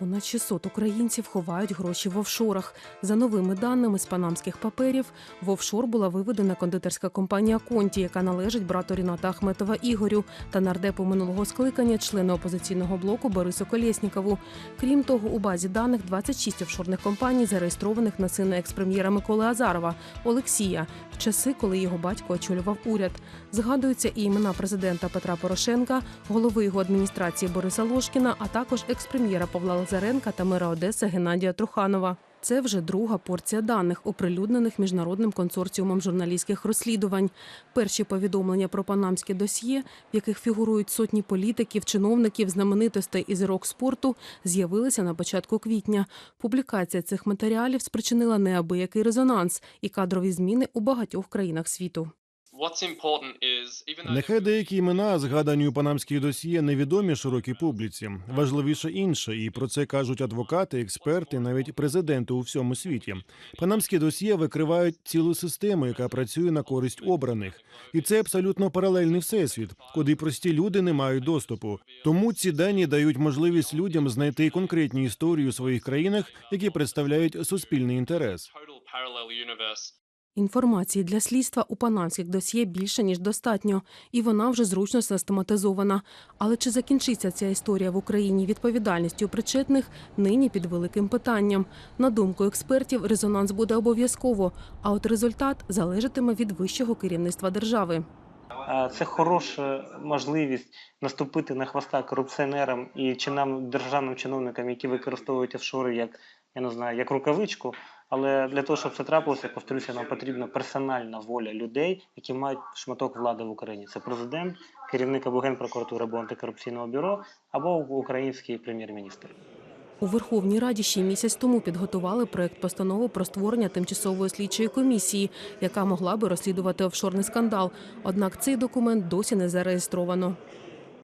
Понад 600 українців ховають гроші в офшорах. За новими даними з панамських паперів, в офшор була виведена кондитерська компанія Конті, яка належить брату Ріната Ахметова Ігорю та нардепу минулого скликання, члена опозиційного блоку Борису Колєснікову. Крім того, у базі даних 26 офшорних компаній, зареєстрованих на сина експрем'єра Миколи Азарова Олексія, в часи, коли його батько очолював уряд. Згадуються і імена президента Петра Порошенка, голови його адміністрації Бориса Ложкіна, а також експрем'єра Павла Лазаренка та мера Одеси Геннадія Труханова. Це вже друга порція даних, оприлюднених міжнародним консорціумом журналістських розслідувань. Перші повідомлення про панамське досьє, в яких фігурують сотні політиків, чиновників, знаменитостей і зірок спорту, з'явилися на початку квітня. Публікація цих матеріалів спричинила неабиякий резонанс і кадрові зміни у багатьох країнах світу. Нехай деякі імена, згадані у панамській досьє, невідомі широкій публіці. Важливіше інше, і про це кажуть адвокати, експерти, навіть президенти у всьому світі. Панамські досьє викривають цілу систему, яка працює на користь обраних, і це абсолютно паралельний всесвіт, куди прості люди не мають доступу. Тому ці дані дають можливість людям знайти конкретні історії у своїх країнах, які представляють суспільний інтерес. Інформації для слідства у панамських досьє більше ніж достатньо, і вона вже зручно систематизована. Але чи закінчиться ця історія в Україні відповідальністю причетних нині під великим питанням? На думку експертів, резонанс буде обов'язково, а от результат залежатиме від вищого керівництва держави. Це хороша можливість наступити на хвоста корупціонерам і чинам державним чиновникам, які використовують офшори як я не знаю, як рукавичку. Але для того, щоб це трапилося, повторюся, нам потрібна персональна воля людей, які мають шматок влади в Україні. Це президент, керівник або генпрокуратури або антикорупційного бюро, або український прем'єр-міністр. У Верховній Раді ще місяць тому підготували проект постанови про створення тимчасової слідчої комісії, яка могла би розслідувати офшорний скандал. Однак цей документ досі не зареєстровано.